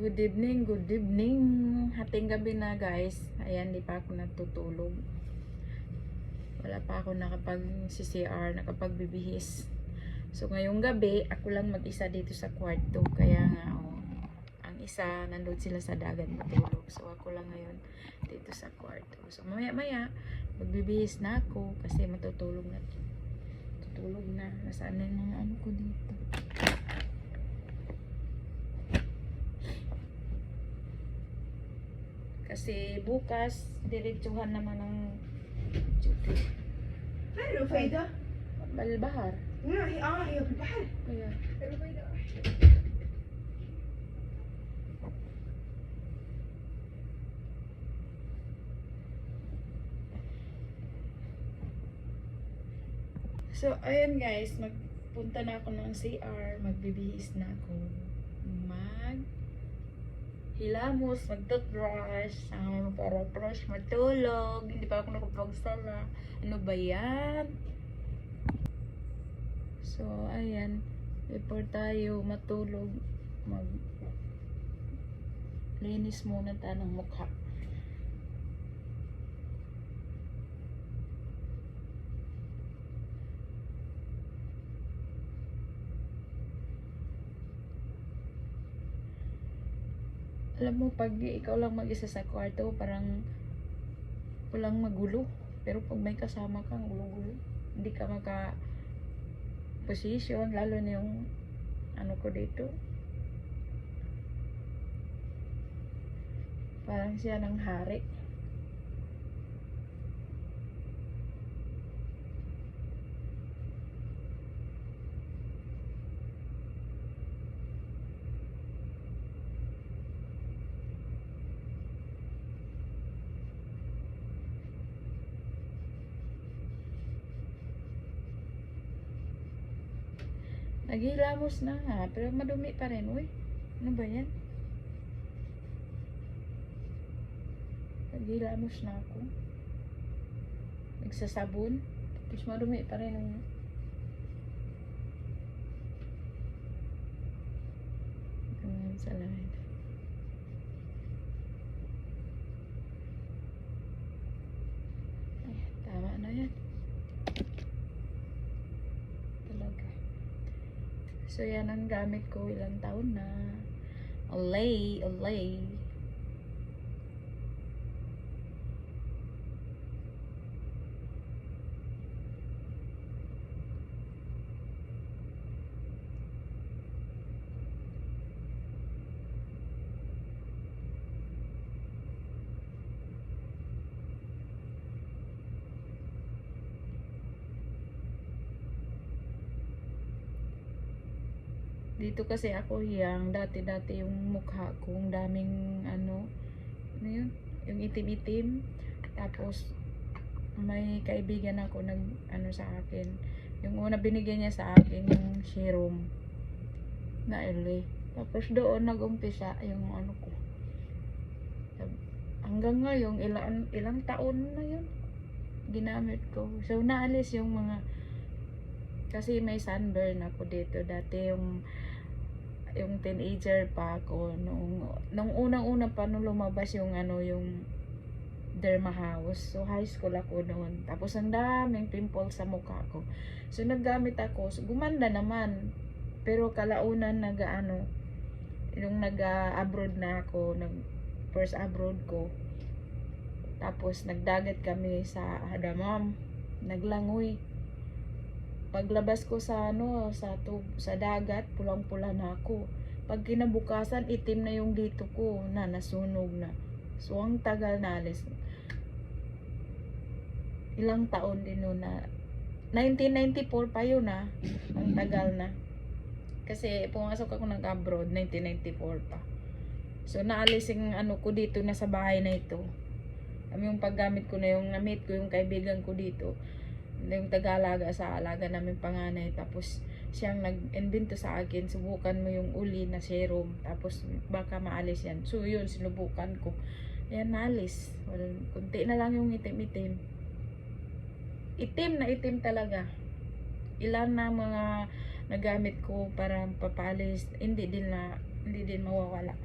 Good evening, good evening. Hating gabi na guys. Ayan, di pa ako natutulog. Wala pa ako nakapag CCR, nakapagbibihis. So ngayong gabi, ako lang mag-isa dito sa kwarto. Kaya nga, oh, ang isa, nandun sila sa dagat matulog. So ako lang ngayon dito sa kwarto. So maya maya, magbibihis na ako kasi matutulog na. Tutulog na. Nasaan na yung ano ko dito. Kasi bukas, diretsuhan naman ng duty. Ano, Faida? Balbahar. Nga, ah, ayaw, balbahar. Pero Faida, So, ayan guys, magpunta na ako ng CR, magbibihis na ako. Hilamos, mag-toothbrush, um, para brush, matulog, hindi pa ako nakapagsala. Ano ba yan? So, ayan, before tayo matulog, mag linis muna tayo ng mukha. Alam mo, pag ikaw lang mag-isa sa kwarto, parang walang magulo. Pero pag may kasama kang gulo-gulo, hindi ka maka position, lalo na yung ano ko dito. Parang siya ng hari. Naghilamos na nga, pero madumi pa rin. Uy, ano ba yan? Naghilamos na ako. Nagsasabon. Tapos madumi pa rin ang Ayan, sa live. Ay, tama na yan. Talaga. So, yan ang gamit ko ilang taon na. Olay, olay. Dito kasi ako hiyang dati-dati yung mukha ko, ang daming ano, ano yun? Yung itim-itim. Tapos, may kaibigan ako nag, ano sa akin. Yung una binigyan niya sa akin, yung serum na LA. Tapos doon nag-umpisa yung ano ko. Hanggang ngayon, ilang, ilang taon na yun ginamit ko. So, naalis yung mga kasi may sunburn ako dito. Dati yung yung teenager pa ako nung nung unang-una pa nung lumabas yung ano yung derma house. So high school ako noon. Tapos ang daming pimples sa mukha ko. So naggamit ako. So, gumanda naman. Pero kalaunan nag ano yung nag-abroad na ako, nag first abroad ko. Tapos nagdagat kami sa Hadamam. Naglangoy paglabas ko sa ano sa tub, sa dagat pulang-pula na ako. Pag kinabukasan itim na yung dito ko na nasunog na. So ang tagal na alis. Ilang taon din nun na 1994 pa yun na ang tagal na. Kasi pumasok ako ng abroad 1994 pa. So naalis yung ano ko dito na sa bahay na ito. Yung paggamit ko na yung na-meet ko yung kaibigan ko dito yung taga-alaga sa alaga namin panganay. Tapos siyang nag-invento sa akin subukan mo yung uli na serum. Tapos baka maalis yan. So yun sinubukan ko. Yan naalis well, kunti na lang yung itim-itim. Itim na itim talaga. Ilan na mga nagamit ko para papalis hindi din na hindi din mawawala.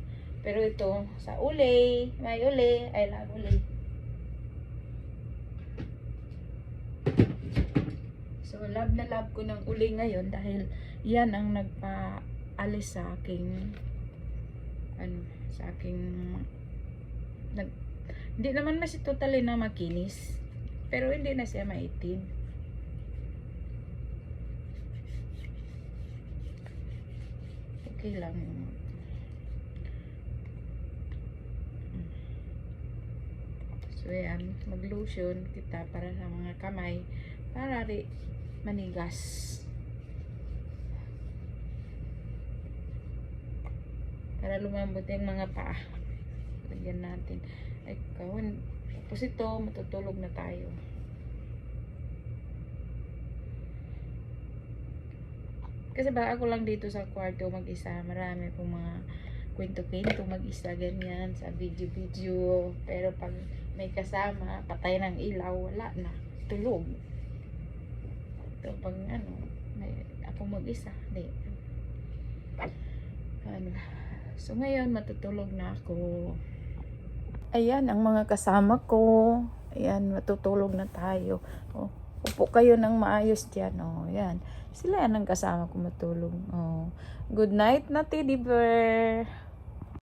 Pero ito, sa uli, may uli, I love uli. So, love na love ko ng uli ngayon dahil yan ang nagpaalis sa aking ano, sa aking nag, hindi naman mas totally na makinis. Pero hindi na siya maitim. Okay lang. So yan, mag-lotion kita para sa mga kamay para ri manigas. Para lumambot yung mga paa. Lagyan natin. Ay, kawin. Tapos ito, matutulog na tayo. Kasi ba ako lang dito sa kwarto mag-isa. Marami pong mga kwento-kwento mag-isa ganyan sa video-video. Pero pag may kasama, patay ng ilaw, wala na. Tulog. Ito pag ano, may, ako mag-isa. Hindi. Ano. So ngayon, matutulog na ako. Ayan, ang mga kasama ko. Ayan, matutulog na tayo. Oh, upo kayo ng maayos dyan. Oh, ayan. Sila yan ang kasama ko matulog. Oh. Good night na, Teddy Bear.